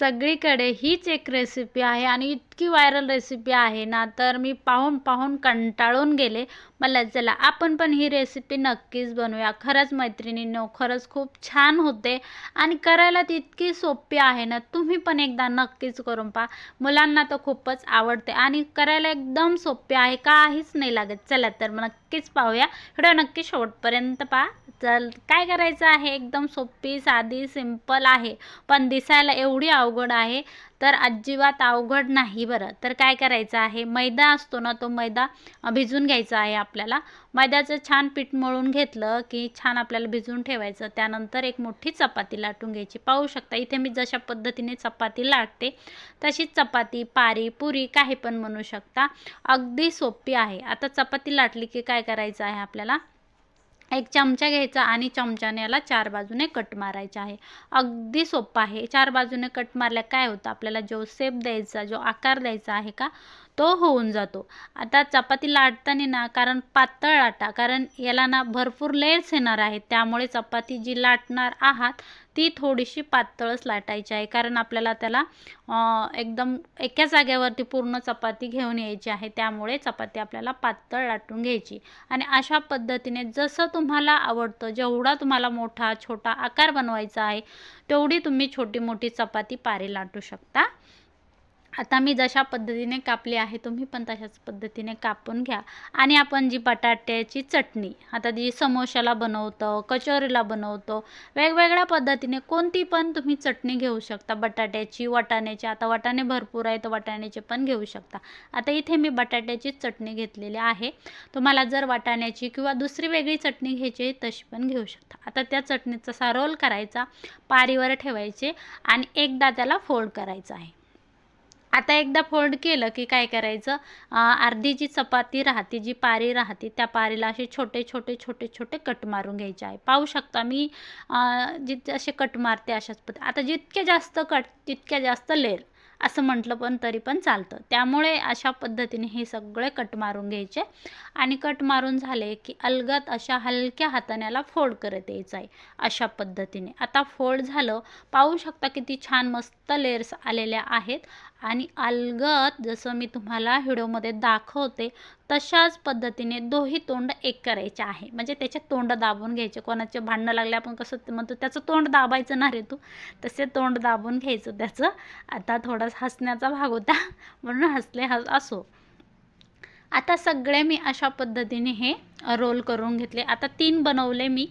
सगळीकडे हीच एक रेसिपी आहे आणि इतकी व्हायरल रेसिपी आहे ना तर मी पाहून पाहून कंटाळून गेले. मला चला आपण पण ही रेसिपी नक्कीच बनवूया. खरंच मैत्रिणींनो खरंच खूप छान होते आणि करायला ती इतकी सोपी आहे ना तुम्ही पण एकदा नक्कीच करून पहा. मुलांना तर खूपच आवडते आणि करायला एकदम सोपे आहे काहीच नाही लागत. चला तर मग नक्कीच पाहूया. व्हिडिओ नक्की शेवटपर्यंत पहा. चल काय करायचं आहे? एकदम सोपी साधी सिंपल आहे. पण दिसायला एवढी अवघड आहे तर अजिबात अवघड नाही बरं. तर काय करायचं आहे? मैदा असतो ना तो मैदा भिजून घ्यायचा आहे आपल्याला. मैद्याचं छान पीठ मळून घेतलं की छान आपल्याला भिजून ठेवायचं. त्यानंतर एक मोठी चपाती लाटून घ्यायची. पाहू शकता इथे मी जशा पद्धतीने चपाती लाटते तशीच चपाती पारी पुरी काही पण म्हणू शकता. अगदी सोपी आहे. आता चपाती लाटली की काय करायचं आहे आपल्याला? एक चमचा घ्यायचा आणि चमच्याने याला चार बाजूने कट मारायचा आहे. अगदी सोपं आहे. चार बाजूने कट मारल्या काय होतं? आपल्याला जो सेप द्यायचा जो आकार द्यायचा आहे का? तो होऊन जातो. आता चपाती लाटताना ना कारण पातळ लाटा कारण याला ना भरपूर लेयर्स येणार आहेत. त्यामुळे चपाती जी लाटणार आहात ती थोडीशी पातळच लाटायची आहे. कारण आपल्याला त्याला एकदम एका जागेवरती पूर्ण चपाती घेऊन यायची आहे. त्यामुळे चपाती आपल्याला पातळ लाटून घ्यायची. आणि अशा पद्धतीने जसं तुम्हाला आवडतं जेवढा तुम्हाला मोठा छोटा आकार बनवायचा आहे तेवढी तुम्ही छोटी मोठी चपाती पारी लाटू शकता. आता मी जशा पद्धतीने कापली आहे तुम्ही पण तशाच पद्धतीने कापून घ्या. आणि आपण जी बटाट्याची चटणी आता जी समोशाला बनवतो कचोरीला बनवतो वेगवेगळ्या पद्धतीने कोणती पण तुम्ही चटणी घेऊ शकता. बटाट्याची वाटाण्याची आता वाटाणे भरपूर आहे तर वाटाण्याचे पण घेऊ शकता. आता इथे मी बटाट्याची चटणी घेतलेली आहे. तुम्हाला जर वाटाण्याची किंवा दुसरी वेगळी चटणी घ्यायची तशी पण घेऊ शकता. आता त्या चटणीचा रोल करायचा पारीवर ठेवायचे आणि एकदा त्याला फोल्ड करायचा आहे. आता एकदा फोल्ड केलं की काय करायचं? अर्धी जी चपाती राहते जी पारी राहते त्या पारीला असे छोटे छोटे छोटे छोटे कट मारून घ्यायचे आहे. पाहू शकता मी जिथे असे कट मारते अशाच पद्धती आता जितके जास्त कट तितक्या जास्त लेर असं म्हटलं पण तरी पण चालतं. त्यामुळे अशा पद्धतीने हे सगळे कट मारून घ्यायचे आणि कट मारून झाले की अलगत अशा हलक्या हाताण्याला फोल्ड करत यायचं आहे अशा पद्धतीने. आता फोल्ड झालं पाहू शकता किती छान मस्त लेअर्स आलेल्या आहेत आणि अलगत जसं मी तुम्हाला व्हिडिओमध्ये दाखवते तशाच पद्धतीने दोही तोंड एक करायचे आहे. म्हणजे त्याचे तोंड दाबून घ्यायचे. कोणाचे भांडणं लागले आपण कसं म्हणतो त्याचं तोंड दाबायचं ना रे तू? तसे तोंड दाबून घ्यायचं त्याचं. आता थोडासा हसण्याचा भाग होता. म्हणून हसले हस असो. आता सगळे मी अशा पद्धतीने हे रोल करून घेतले. आता तीन बनवले मी.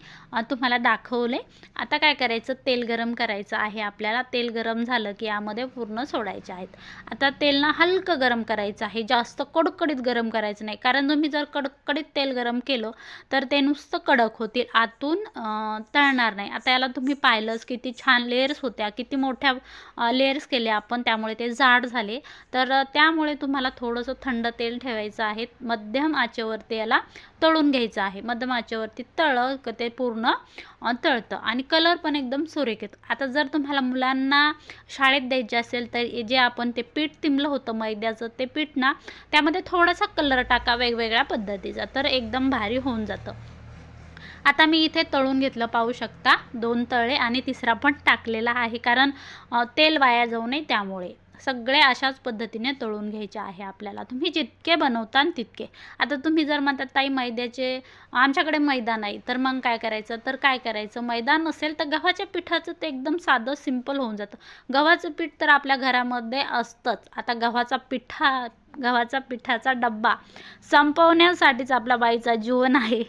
तुम्हाला दाखवले. आता काय करायचं? तेल गरम करायचं आहे आपल्याला. तेल गरम झालं की यामध्ये पूर्ण सोडायचे आहेत. आता तेल ना हलकं गरम करायचं आहे. जास्त कडकडीत गरम करायचं नाही. कारण तुम्ही जर कडकडीत तेल गरम केलं तर ते नुसतं कडक होतील. आतून तळणार नाही. आता याला तुम्ही पाहिलंच किती छान लेअर्स होत्या. किती मोठ्या लेअर्स केल्या आपण. त्यामुळे ते जाड झाले. तर त्यामुळे तुम्हाला थोडंसं थंड तेल ठेवायचं आहे. मध्यम आचेवरती याला तळून घ्यायचं आहे. मध्यमाच्यावरती तळ ते पूर्ण तळतं आणि कलर पण एकदम सुरेख येतो. आता जर तुम्हाला मुलांना शाळेत द्यायचे असेल तर जे आपण ते पीठ तिमलं होतं मैद्याचं ते पीठ ना त्यामध्ये थोडासा कलर टाका वेगवेगळ्या पद्धतीचा तर एकदम भारी होऊन जातं. आता मी इथे तळून घेतलं पाहू शकता दोन तळे आणि तिसरा पण टाकलेला आहे कारण तेल वाया जाऊ नये त्यामुळे. सगळे अशाच पद्धतीने तळून घ्यायचे आहे आपल्याला. तुम्ही जितके बनवता तितके. आता तुम्ही जर म्हणतात ताई मैद्याचे आमच्याकडे मैदा नाही. तर मग काय करायचं? तर काय करायचं? मैदा नसेल तर गव्हाच्या पिठाचं ते एकदम साधं सिंपल होऊन जातं. गव्हाचं पीठ तर आपल्या घरामध्ये असतंच. आता गव्हाचा पिठा गव्हाचा पिठाचा डब्बा संपवण्यासाठीच आपला बाईचा जीवन आहे.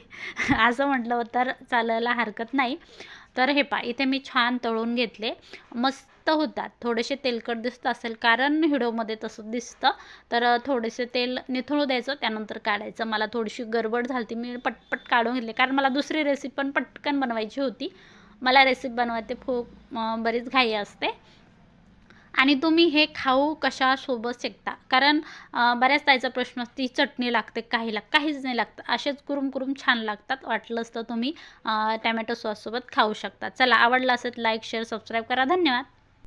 असं म्हटलं तर चालायला हरकत नाही. तर हे पा इथे मी छान तळून घेतले. मस्त होतात. थोडेसे तेलकट दिसत असेल कारण व्हिडिओमध्ये तसं दिसतं. तर थोडेसे तेल निथळू द्यायचं त्यानंतर काढायचं. मला थोडीशी गडबड झाली मी पटपट काढून घेतले. कारण मला दुसरी रेसिपी पण पटकन बनवायची होती. मला रेसिपी बनवायची खूप बरीच घाई असते. आणि तुम्ही हे खाऊ कशासोबत शेकता? कारण बऱ्याच ताईचा प्रश्न ती चटणी लागते काहीला काहीच नाही लागतं. असेच कुरुम कुरुम छान लागतात. वाटलंच तर तुम्ही टॅमॅटो सॉससोबत खाऊ शकता. चला आवडलं असेल लाईक शेअर सबस्क्राईब करा. धन्यवाद.